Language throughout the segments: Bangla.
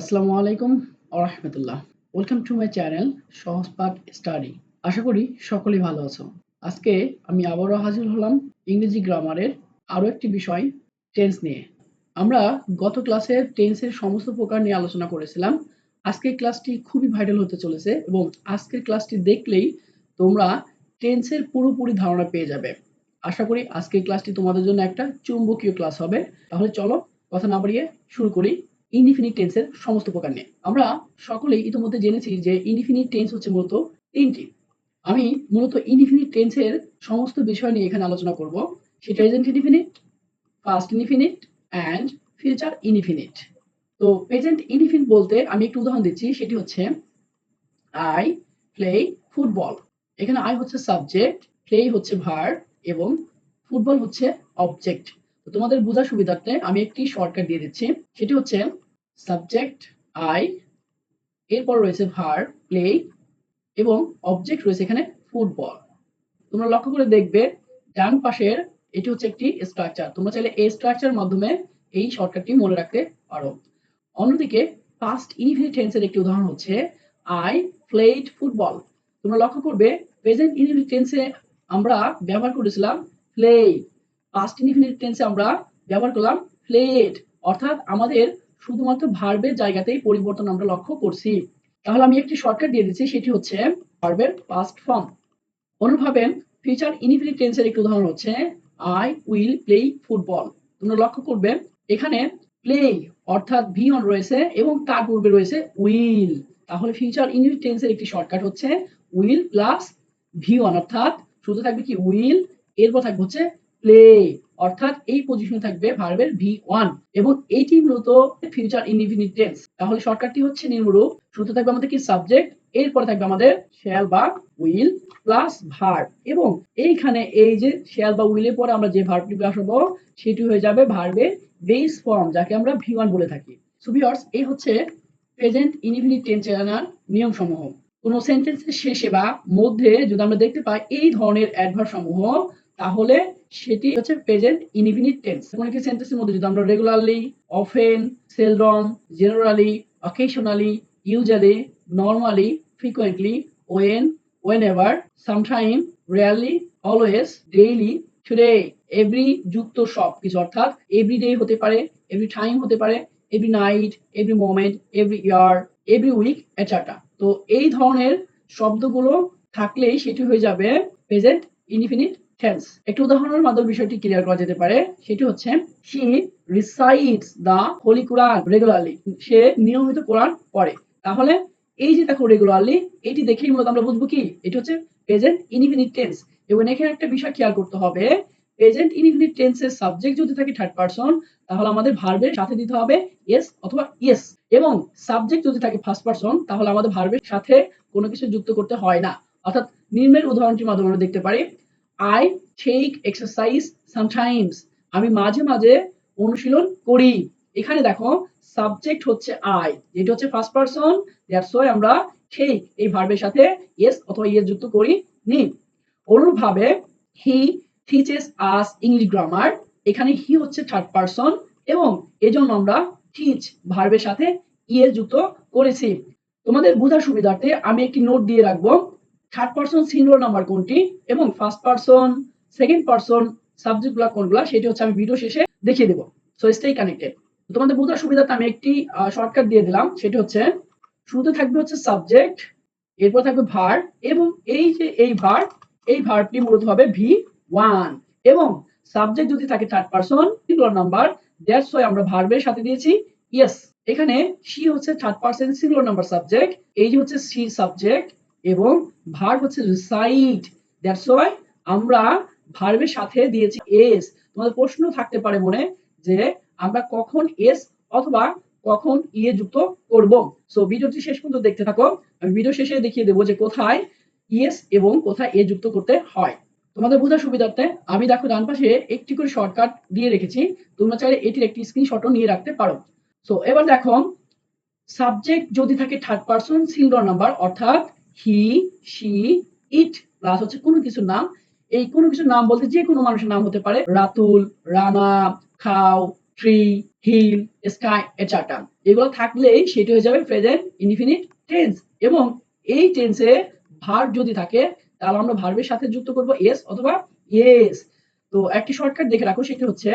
আসসালামু আলাইকুম আরহামতুল্লাহ welcome to my channel Sahaj Path study আশা করি সকলেই ভালো আছো। আজকে আমি আবারও হাজির হলাম ইংরেজি গ্রামারের আরও একটি বিষয় টেন্স নিয়ে। আমরা গত ক্লাসে টেন্সের সমস্ত প্রকার নিয়ে আলোচনা করেছিলাম। আজকের ক্লাসটি খুবই ভাইরাল হতে চলেছে এবং আজকের ক্লাসটি দেখলেই তোমরা টেন্সের পুরোপুরি ধারণা পেয়ে যাবে। আশা করি আজকের ক্লাসটি তোমাদের জন্য একটা চুম্বকীয় ক্লাস হবে। তাহলে চলো, কথা না বাড়িয়ে শুরু করি। ইনডিফিনিট টেন্সের সমস্ত প্রকার নিয়ে। আমরা সকলেই ইতিমধ্যে জেনেছি যে ইনডিফিনিট টেন্স হচ্ছে মূলত তিনটি। আমি মূলত ইনডিফিনিট টেন্সের সমস্ত বিষয় নিয়ে এখানে আলোচনা করব। সেটা present indefinite past indefinite and future indefinite তো প্রেজেন্ট ইনডিফিনিট বলতে আমি একটু উদাহরণ দিচ্ছি, সেটি হচ্ছে আই প্লে ফুটবল এখানে আই হচ্ছে সাবজেক্ট প্লে হচ্ছে ভার এবং ফুটবল হচ্ছে অবজেক্ট তোমাদের বোঝার সুবিধার্থে আমি একটি শর্টকাট দিয়ে দিচ্ছি। সেটি হচ্ছে সাবজেক্ট আই এরপর রয়েছে ভার প্লে এবং অবজেক্ট রয়েছে এখানে ফুটবল তোমরা লক্ষ্য করে দেখবে, ডান পাশের এটি হচ্ছে একটি স্ট্রাকচার তোমরা চাইলে এই স্ট্রাকচার মাধ্যমে এই শর্টকাটটি মনে রাখতে পারো। অন্যদিকে পাস্ট ইনফিনিট টেন্সের একটি উদাহরণ হচ্ছে আই প্লেড ফুটবল তোমরা লক্ষ্য করবে প্রেজেন্ট ইনফিনিট টেন্সে আমরা ব্যবহার করেছিলাম প্লে পাস্ট ইনফিনিট টেন্সে আমরা ব্যবহার করলাম প্লেড অর্থাৎ আমাদের শুধুমাত্র ভার্বের জায়গাতেই পরিবর্তন আমরা লক্ষ্য করছি। তাহলে আমি একটি শর্টকাট দিয়ে দিচ্ছি, সেটি হচ্ছে ভার্বের পাস্ট ফর্ম অনুভাবে ফিউচার ইনফিনিট টেন্সের একটি উদাহরণ হচ্ছে আই উইল প্লে ফুটবল তোমরা লক্ষ্য করবে, এখানে প্লে অর্থাৎ ভি অন রয়েছে এবং তার পূর্বে রয়েছে উইল তাহলে ফিউচার ইনফিনিট টেন্সের একটি শর্টকাট হচ্ছে উইল প্লাস ভি ওয়ান অর্থাৎ শুধু থাকবে কি উইল এরপর থাকবে হচ্ছে প্লে অর্থাৎ এই পজিশনে থাকবে ভার্বের ভি ওয়ান এবং এইটি মূলত ফিউচার ইনডিফিনিট তাহলে শর্টকাটটি হচ্ছে নিম্নরূপ শুরুতে থাকবে আমাদের কি সাবজেক্ট এরপরে থাকবে আমাদের শ্যাল বা উইল প্লাস ভার্ব এবং এইখানে এই যে শ্যাল বা উইলের পরে আমরা যে ভার্বটি বসাবো সেটি হয়ে যাবে ভার্বের বেস ফর্ম যাকে আমরা ভি ওয়ান বলে থাকি। সুবিয়ার্স এই হচ্ছে প্রেজেন্ট ইনডিফিনিট টেন্স জানার নিয়ম সমূহ কোন সেন্টেন্সের শেষে বা মধ্যে যদি আমরা দেখতে পাই এই ধরনের অ্যাডভার্ব সমূহ তাহলে সেটি হচ্ছে প্রেজেন্ট ইনডিফিনিট টেন্স কোন একটি সেন্টেন্সের মধ্যে যদি আমরা regularly often seldom generally occasionally usually normally frequently when when ever sometime rarely always daily today every যুক্ত সব কিছু অর্থাৎ এভরি ডে হতে পারে এভরি টাইম হতে পারে every night every moment every year every week etcetera তো এই ধরনের শব্দগুলো থাকলেই সেটি হয়ে যাবে প্রেজেন্ট ইনডিফিনিট টেন্স একটি উদাহরণের মাধ্যমে বিষয়টি ক্লিয়ার করা যেতে পারে। সেটি হচ্ছে she recites the holy Quran regularly সে নিয়মিত কোরআন পড়ে। তাহলে, এই যে দেখো রেগুলারলি এটি দেখেই মূলত আমরা বুঝব কি? এটি হচ্ছে প্রেজেন্ট ইনডিফিনিট টেন্স এবং এখানে একটা বিষয় খেয়াল করতে হবে প্রেজেন্ট ইনডিফিনিট টেন্সের সাবজেক্ট যদি থাকে থার্ড পারসন তাহলে আমাদের ভার্বের সাথে দিতে হবে ইয়েস অথবা ইয়েস এবং সাবজেক্ট যদি থাকে ফার্স্ট পারসন তাহলে আমাদের ভার্বের সাথে কোনো কিছু যুক্ত করতে হয় না। অর্থাৎ নিম্নের উদাহরণটির মাধ্যমে আমরা দেখতে পারি আই টেক এক্সারসাইজ সামটাইমস আমি মাঝে মাঝে অনুশীলন করি। এখানে দেখো সাবজেক্ট হচ্ছে আই যেটা হচ্ছে ফার্স্ট পারসন দ্যাটস ওয়াই আমরা টেক এই ভার্বের সাথে ইয়েস অথবা ইয়েস যুক্ত করি নি। অনুরূপভাবে he teaches us English grammar এখানে হি হচ্ছে থার্ড পারসন এবং এজন্য আমরা টিচ ভার্বের সাথে ইয়েস যুক্ত করেছি। তোমাদের বোঝার সুবিধার্থে আমি একটি নোট দিয়ে রাখব। থার্ড পারসন সিঙ্গুলার নাম্বার কোনটি এবং ফার্স্ট পারসন সেকেন্ড পারসন সাবজেক্টগুলা কোনগুলা, সেটি হচ্ছে আমি ভিডিও শেষে দেখিয়ে দেবো। সো স্টে কানেক্টেড তোমাদের বোঝার সুবিধাতে আমি একটি শর্টকাট দিয়ে দিলাম, সেটি হচ্ছে শুরুতে থাকবে হচ্ছে সাবজেক্ট এরপর থাকবে ভার এবং এই যে এই ভার এই ভার্বটি মূলত হবে ভি ওয়ান এবং সাবজেক্ট যদি থাকে third person singular number that's why আমরা ভার্বের সাথে দিয়েছি ইয়েস এখানে সি হচ্ছে third person singular number subject এই যে হচ্ছে সি সাবজেক্ট এবং ভার্ব হচ্ছে রিসাইট দ্যাটস ওয়াই আমরা ভার্বের সাথে দিয়েছি এস তোমাদের প্রশ্ন থাকতে পারে মনে যে আমরা কখন এস অথবা কখন ইয়ে যুক্ত করব। সো ভিডিওটি শেষ পর্যন্ত দেখতে থাকো। আমি ভিডিও শেষে দেখিয়ে দেবো যে কোথায় ইয়েস এবং কোথায় এ যুক্ত করতে হয়। তোমাদের বোঝার সুবিধার্থে আমি দেখো ডান পাশে একটি করে শর্টকাট দিয়ে রেখেছি। তোমরা চাইলে এটির একটি স্ক্রিনশটও নিয়ে রাখতে পারো। সো এবার দেখো সাবজেক্ট যদি থাকে থার্ড পারসন সিঙ্গুলার নাম্বার অর্থাৎ হি শি ইট প্লাস হচ্ছে কোনো কিছুর নাম। এই কোনো কিছুর নাম বলতে যে কোনো মানুষের নাম হতে পারে। রাতুল, রানা, খাও ট্রি হিল স্কাই এটসেট্রা এগুলো থাকলেই সেটি হয়ে যাবে প্রেজেন্ট ইনডিফিনিট টেন্স এবং এই টেন্সে ভার্ব যদি থাকে, তাহলে আমরা ভার্বের সাথে যুক্ত করব এস অথবা এস তো একটি শর্টকাট দেখে রাখো, সেটি হচ্ছে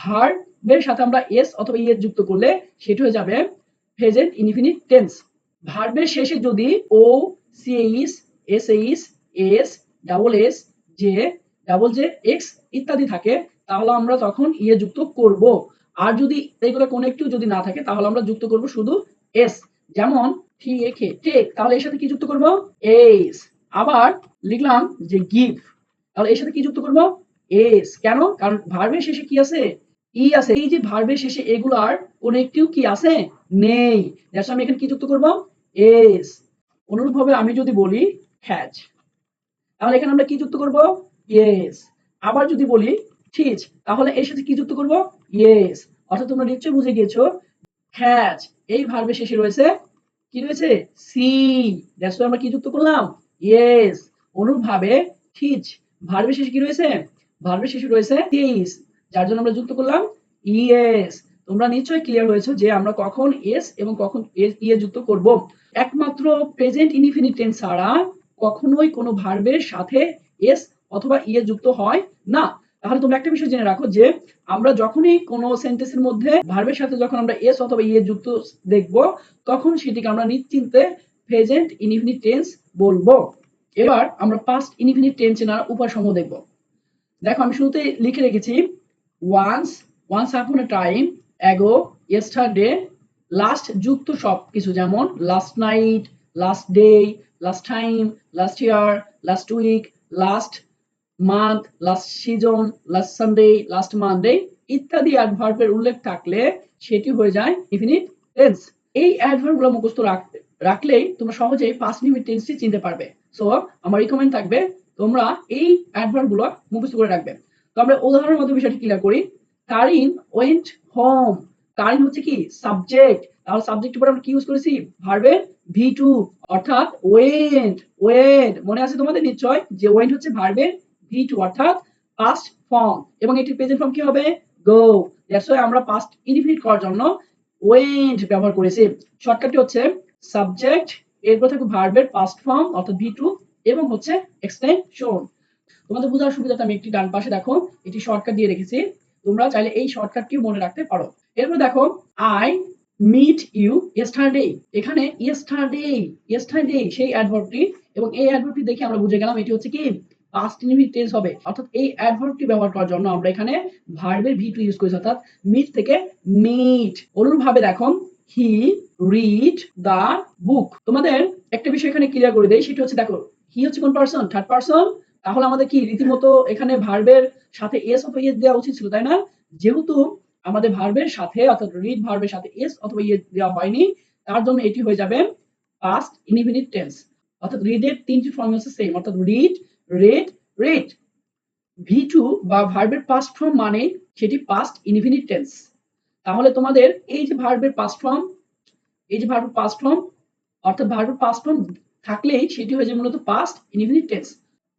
ভার্বের সাথে আমরা এস অথবা ইয়েস যুক্ত করলে সেটি হয়ে যাবে প্রেজেন্ট ইনডিফিনিট টেন্স ভার্বের শেষে যদি O C H S H S double S Z double Z X ইত্যাদি থাকে, তাহলে আমরা তখন ইয়ে যুক্ত করব। আর যদি এগুলো কোনো একটু যদি না থাকে, তাহলে আমরা যুক্ত করব শুধু এস যেমন টি এ খে টেক তাহলে এর সাথে কি যুক্ত করব? এস আবার লিখলাম যে গিভ তাহলে এর সাথে কি যুক্ত করব? এস কেন? কারণ ভার্বের শেষে কি আছে? ই আছে। এই যে ভার্বের শেষে এগুলার কোনো একটিও কি আছে? নেই। দ্যাটস আমি এখানে কি যুক্ত করব? এস অনুরূপভাবে আমি যদি বলি হ্যাজ তাহলে এখানে আমরা কি যুক্ত করব? ইয়েস আবার যদি বলি ঠিক তাহলে এর সাথে কি যুক্ত করব? ইয়েস অর্থাৎ তোমরা নিশ্চয়ই বুঝে গিয়েছো হ্যাজ এই ভার্বের শেষে রয়েছে কি রয়েছে? সি দ্যাটস আমরা কি যুক্ত করলাম? ইয়েস অনুরূপভাবে ঠিক ভার্বের শেষে কি রয়েছে? ভার্বের শেষে রয়েছে ইস যার জন্য আমরা যুক্ত করলাম ইয়েস তোমরা নিশ্চয়ই ক্লিয়ার হয়েছে যে আমরা কখন এস এবং কখন ইয়ে যুক্ত করব। একমাত্র প্রেজেন্ট ইনডিফিনিট টেন্স ছাড়া কখনোই কোনো ভার্বের সাথে এস অথবা ইয়ে যুক্ত হয় না। তাহলে তোমরা একটা বিষয় জেনে রাখো যে আমরা যখনই কোনো সেন্টেন্সের মধ্যে ভার্বের সাথে যখন আমরা এস অথবা ইয়ে যুক্ত দেখব, তখন সেটিকে আমরা নিশ্চিন্তে প্রেজেন্ট ইনডিফিনিট টেন্স বলব। এবার আমরা পাস্ট ইনডিফিনিট টেন্স চেনার উপায় সমূহ দেখব। দেখো আমি শুরুতে লিখে রেখেছি once once upon a time ago yesterday last যুক্ত সব কিছু যেমন last night last day last time last year last week last month last season last Sunday last Monday ইত্যাদি অ্যাডভার্বের উল্লেখ থাকলে সেটি হয়ে যায় ইনফিনিট টেন্স এই অ্যাডভার্বগুলো মুখস্থ রাখলেই তোমরা সহজেই পাঁচ মিনিট টেন্সটি চিনতে পারবে। সো আমার রিকমেন্ড থাকবে তোমরা এই অ্যাডভার্বগুলো মুখস্থ করে রাখবে। তো আমরা উদাহরণের মধ্যে বিষয়টি ক্লিয়ার করি। Karine went home. কারিন হচ্ছে কি? সাবজেক্ট। তাহলে সাবজেক্টের পর আমরা কি ইউজ করেছি? ভার্বের ভি টু। অর্থাৎ ওয়েন্ট ওয়েন্ট। মনে আছে তোমাদের নিশ্চয়? যে ওয়েন্ট হচ্ছে ভার্বের ভি টু, অর্থাৎ পাস্ট ফর্ম এবং এটির প্রেজেন্ট ফর্ম কি হবে? গো দ্যাটস ওয়াই আমরা পাস্ট ইনডিফিনিট করার জন্য ওয়েন্ট ব্যবহার করেছি। শর্টকাটটি হচ্ছে সাবজেক্ট এরপর থাকবে ভার্বের পাস্ট ফর্ম অর্থাৎ ভি টু, এবং হচ্ছে এক্সটেনশন তোমাদের বোঝার সুবিধাটা আমি একটি ডান পাশে দেখো, এটি শর্টকাট দিয়ে রেখেছি। তোমরা চাইলে এই শর্টকাটটিও মনে রাখতে পারো। এরপর দেখো আই মিট ইউ ইয়েস্টারডে এখানে ইয়েস্টারডে ইয়েস্টারডে সেই অ্যাডভার্বটি এবং এই অ্যাডভার্বটি দেখে আমরা বুঝে গেলাম এটি হচ্ছে কি? পাস্ট ইনডিফিনিট টেন্স হবে। অর্থাৎ এই অ্যাডভার্বটি ব্যবহার করার জন্য আমরা এখানে ভার্বের ভি টু ইউজ করেছি, অর্থাৎ মিট থেকে মিট অনুরূপভাবে দেখো হি রিড দা বুক তোমাদের একটা বিষয় এখানে ক্লিয়ার করে দেই, সেটা হচ্ছে দেখো হি হচ্ছে কোন পার্সন থার্ড পার্সন তাহলে আমাদের কি রীতিমতো এখানে ভার্বের সাথে এস অথবা ইয়েস দেওয়া উচিত ছিল, তাই না? যেহেতু আমাদের ভার্বের সাথে, অর্থাৎ রিড ভার্বের সাথে এস অথবা ইয়ে দেওয়া হয়নি, তার জন্য এটি হয়ে যাবে পাস্ট ইনডিফিনিট টেন্স অর্থাৎ রিডের তিনটি ফর্ম হচ্ছে সেম অর্থাৎ read read read V two বা ভার্বের পাস্ট ফর্ম মানে সেটি পাস্ট ইনডিফিনিট টেন্স তাহলে তোমাদের এই যে ভার্বের পাস্ট ফর্ম এই যে ভার্বের পাস্ট ফর্ম অর্থাৎ ভার্বের পাস্ট ফর্ম থাকলেই সেটি হয়ে যায় মূলত পাস্ট ইনডিফিনিট টেন্স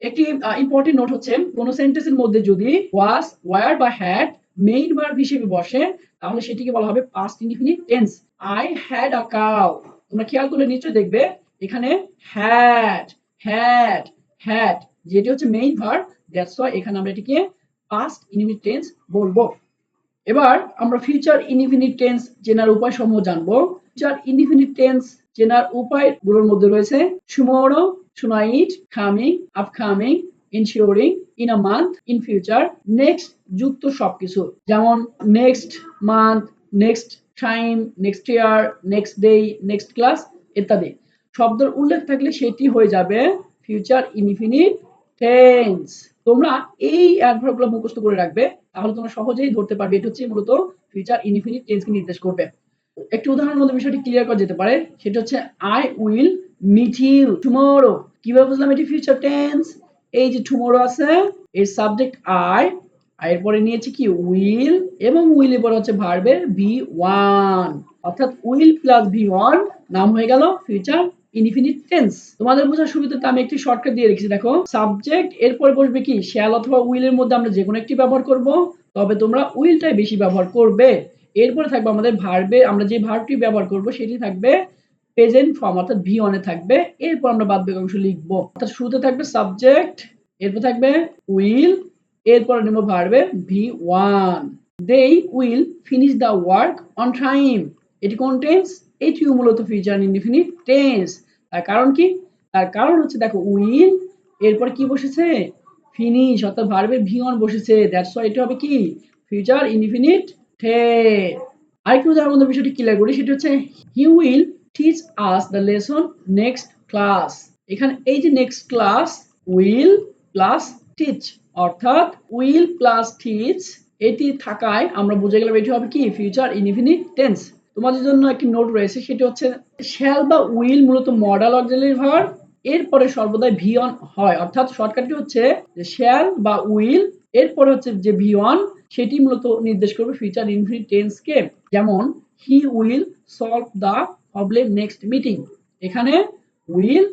একটি ইম্পর্টেন্ট নোট হচ্ছে, কোন সেন্টেন্সের মধ্যে যদি ওয়াজ ওয়ার বা হ্যাড মেইন ভার্ব হিসেবে বসে, তাহলে সেটিকে বলা হবে past indefinite tense I had a cow তোমরা খেয়াল করলে নিশ্চয়ই দেখবে, এখানে হ্যাড হ্যাড হ্যাড যেটি হচ্ছে মেইন ভার্ব দ্যাটস ওয়াই এখানে আমরা এটিকে পাস্ট ইনডিফিনিট টেন্স বলব। এবার আমরা ফিউচার ইনডিফিনিট টেন্স চেনার উপায় সমূহ জানব। ফিউচার ইনডিফিনিট টেন্স চেনার উপায়গুলোর মধ্যে রয়েছে tomorrow tonight, coming, upcoming, ensuring, in a month, in future, next যুক্ত সবকিছু যেমন next month next time next year next day next class ইত্যাদি। শব্দের উল্লেখ থাকলে সেটি হয়ে যাবে ফিউচার ইনফিনিট টেন্স তোমরা এই অ্যাডভার্বগুলো মুখস্থ করে রাখবে তাহলে তোমরা সহজেই ধরতে পারবে এটা হচ্ছে মূলত ফিউচার ইনফিনিট টেন্সকে নির্দেশ করবে। একটি উদাহরণের মধ্যে বিষয়টি ক্লিয়ার করা যেতে পারে। সেটা হচ্ছে I will meet you tomorrow কীভাবে বুঝলাম এটি ফিউচার টেন্স এই যে টুমোরো আছে, এর সাবজেক্ট আই আর এরপরে নিয়েছি কি? উইল এবং উইল এর পরে হচ্ছে ভার্বের ভি ওয়ান অর্থাৎ উইল প্লাস ভি ওয়ান নাম হয়ে গেল ফিউচার ইনফিনিট টেন্স তোমাদের বোঝার সুবিধাতে আমি একটি শর্টকাট দিয়ে রেখেছি, দেখো। সাবজেক্ট এরপরে বসবে কি? শ্যাল অথবা উইল এর মধ্যে আমরা যে কোনো একটি ব্যবহার করব, তবে তোমরা উইলটাই বেশি ব্যবহার করবে। এরপরে থাকবে আমাদের ভার্বে আমরা যে ভার্বটি ব্যবহার করব সেটি থাকবে প্রেজেন্ট ফর্ম অর্থাৎ ভি ওয়ানে থাকবে। এরপর আমরা বাদ বাকি অংশ লিখব। অর্থাৎ শুরুতে থাকবে সাবজেক্ট এরপর থাকবে উইল এরপর নেব ভার্বে V one they will finish the work on time এটি কোন টেন্স এটিও মূলত ফিউচার ইনডিফিনিট টেন্স তার কারণ কি? তার কারণ হচ্ছে, দেখো উইল এরপর কি বসেছে? ফিনিশ অর্থাৎ ভার্বের ভি ওয়ান বসেছে। দ্যাটস ওয়াই এটা হবে কি? ফিউচার ইনডিফিনিট টেন্স আরেকটু উদাহরণ মধ্যে বিষয়টি ক্লিয়ার করি, সেটা হচ্ছে he will teach us the lesson next class এখানে এই যে next class will plus teach অর্থাৎ উইল প্লাস টিচ এটি থাকায় আমরা বুঝে গেলাম এটি হবে কি? ফিউচার ইনডিফিনিট টেন্স তোমাদের জন্য একটি নোট রয়েছে, সেটি হচ্ছে শ্যাল বা উইল মূলত মডাল অক্সিলারি ভার্ব এরপরে সর্বদাই ভি অন হয়। অর্থাৎ শর্টকাটটি হচ্ছে শ্যাল বা উইল এরপরে হচ্ছে যে ভি অন সেটি মূলত নির্দেশ করবে ফিউচার ইনফিনিট টেন্সকে যেমন he will solve the problem next meeting এখানে উইল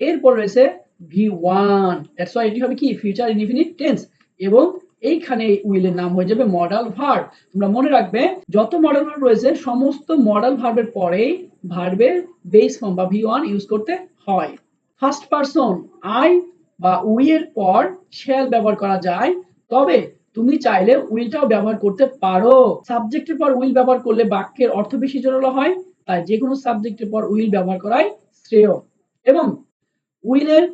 এরপর রয়েছে ভি ওয়ান দ্যাটস ওয়াই এটি হবে কি? ফিউচার ইনফিনিট টেন্স এবং এইখানে উইলের নাম হয়ে যাবে মডাল ভার্ব তোমরা মনে রাখবে, যত মডাল ভার্ব রয়েছে, সমস্ত মডাল ভার্বের পরেই ভার্বের বেস ফর্ম বা ভি ওয়ান ইউজ করতে হয়। ফার্স্ট পারসন আই বা উই এর পর শ্যাল ব্যবহার করা যায়। তবে তুমি চাইলে উইলটাও ব্যবহার করতে পারো। সাবজেক্টের পর উইল ব্যবহার করলে বাক্যের অর্থ বেশি জোরালো হয়, তাই যে কোনো সাবজেক্টের পর উইল ব্যবহার করাই শ্রেয়। এবং উইলের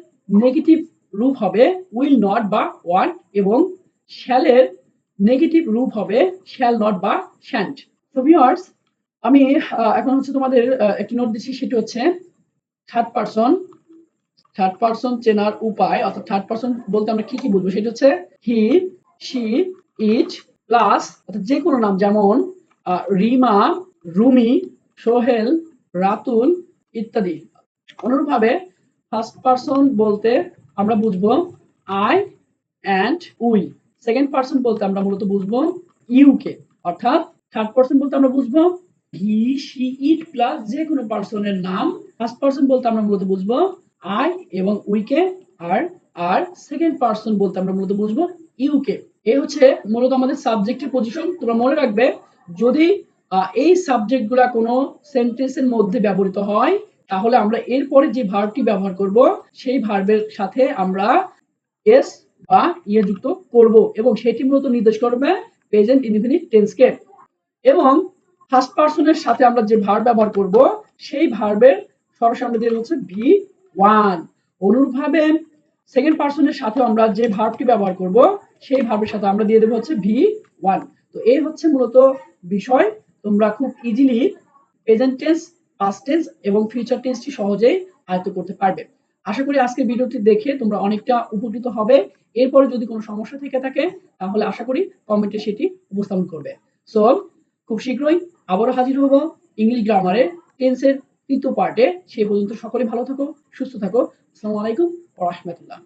নেগেটিভ রূপ হবে উইল নট বা ওয়ান্ট এবং শ্যালের নেগেটিভ রূপ হবে শ্যাল নট বা শ্যান্ট। তো ভিউয়ার্স আমি এখন হচ্ছে তোমাদের একটি নোট দিচ্ছি, সেটি হচ্ছে থার্ড পারসন থার্ড পারসন চেনার উপায়, অর্থাৎ থার্ড পারসন বলতে আমরা কি কি বুঝব? সেটা হচ্ছে হি শি ইট প্লাস অর্থাৎ যে কোনো নাম যেমন রিমা, রুমি, সোহেল, রাতুল ইত্যাদি। অনুরূপভাবে ফার্স্ট পারসন বলতে আমরা বুঝব I and we second person বলতে আমরা মূলত বুঝব ইউ কে। অর্থাৎ থার্ড পারসন বলতে আমরা বুঝব হি শি ইট প্লাস যে কোনো পার্সনের নাম। ফার্স্ট পারসন বলতে আমরা মূলত বুঝব আই এবং উইকে আর আর সেকেন্ড পারসন বলতে আমরা মূলত বুঝব ইউ কে। এই হচ্ছে মূলত আমাদের সাবজেক্টের পজিশন তোমরা মনে রাখবে, যদি এই সাবজেক্টগুলা কোনো সেন্টেন্সের মধ্যে ব্যবহৃত হয়, তাহলে আমরা এরপরে যে ভার্বটি ব্যবহার করব, সেই ভার্বের সাথে আমরা এস বা ইয়ে যুক্ত করব এবং সেটি মূলত নির্দেশ করবে প্রেজেন্ট ইনফিনিট টেন্সকে এবং ফার্স্ট পার্সনের সাথে আমরা যে ভার্ব ব্যবহার করব, সেই ভার্বের সরাসরি আমরা দিয়ে হচ্ছে ভি ওয়ান অনুরূপভাবে সেকেন্ড পার্সনের সাথে আমরা যে ভার্বটি ব্যবহার করব, সেই ভার্বের সাথে আমরা দিয়ে দেবো হচ্ছে ভি ওয়ান তো এই হচ্ছে মূলত বিষয়, তোমরা খুব easily present tense past tense এবং ফিউচার টেন্সটি সহজেই আয়ত্ত করতে পারবে। আশা করি আজকের ভিডিওটি দেখে তোমরা অনেকটা উপকৃত হবে। এরপরে যদি কোনো সমস্যা থেকে থাকে, তাহলে আশা করি কমেন্টে সেটি উপস্থাপন করবে। সো খুব শীঘ্রই আবারও হাজির হব ইংলিশ গ্রামারের টেন্সের তৃতীয় পার্টে সে পর্যন্ত সকলে ভালো থাকো সুস্থ থাকো। আসসালামু আলাইকুম রহমতুল্লাহ।